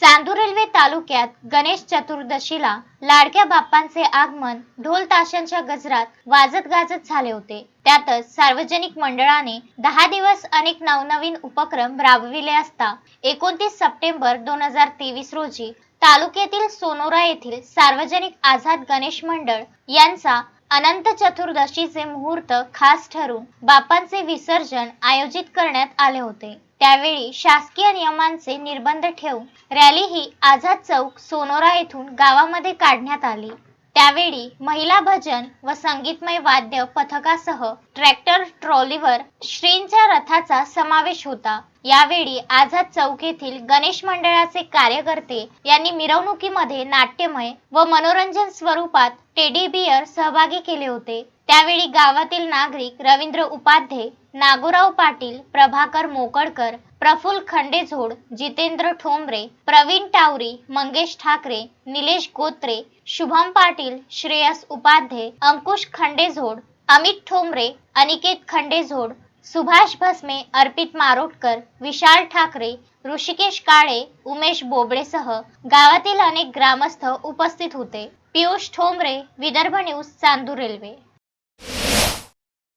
Chandur railway तालुक्यात गणेश चतुर्दशीला लाडक्या बाप्पांचे आगमन ढोल ताशांच्या गजरात वाजत गाजत झाले होते. त्यातच सार्वजनिक मंडळाने दहा दिवस अनेक नवनवीन उपक्रम राबविले असता एकोणतीस सप्टेंबर दोन हजार तेवीस रोजी तालुक्यातील सोनोरा येथील सार्वजनिक आझाद गणेश मंडळ यांचा अनंत चतुर्दशीचे मुहूर्त खास ठरून बाप्पांचे विसर्जन आयोजित करण्यात आले होते. त्यावेळी शासकीय नियमांचे निर्बंध ठेवून रॅली ही आझाद चौक सोनोरा येथून गावामध्ये काढण्यात आली. त्यावेळी महिला भजन व संगीतमय वाद्य पथकासह ट्रॅक्टर ट्रॉलीवर श्रींच्या रथाचा समावेश होता. यावेळी आझाद चौक येथील गणेश मंडळाचे कार्यकर्ते यांनी मिरवणुकीमध्ये नाट्यमय व मनोरंजन स्वरूपात टेडी बियर सहभागी केले होते. त्यावेळी गावातील नागरिक रवींद्र उपाध्ये नागोराव पाटील प्रभाकर मोकडकर प्रफुल्ल खंडेझोड जितेंद्र ठोंबरे प्रवीण टावरी मंगेश ठाकरे निलेश गोत्रे शुभम पाटील श्रेयस उपाध्ये अंकुश खंडेझोड अमित ठोंबरे अनिकेत खंडेझोड सुभाष भस्मे अर्पित मारोटकर विशाल ठाकरे ऋषिकेश काळे उमेश बोबडेसह गावातील अनेक ग्रामस्थ उपस्थित होते. Piyush Thombare Vidarbha news Chandur railway.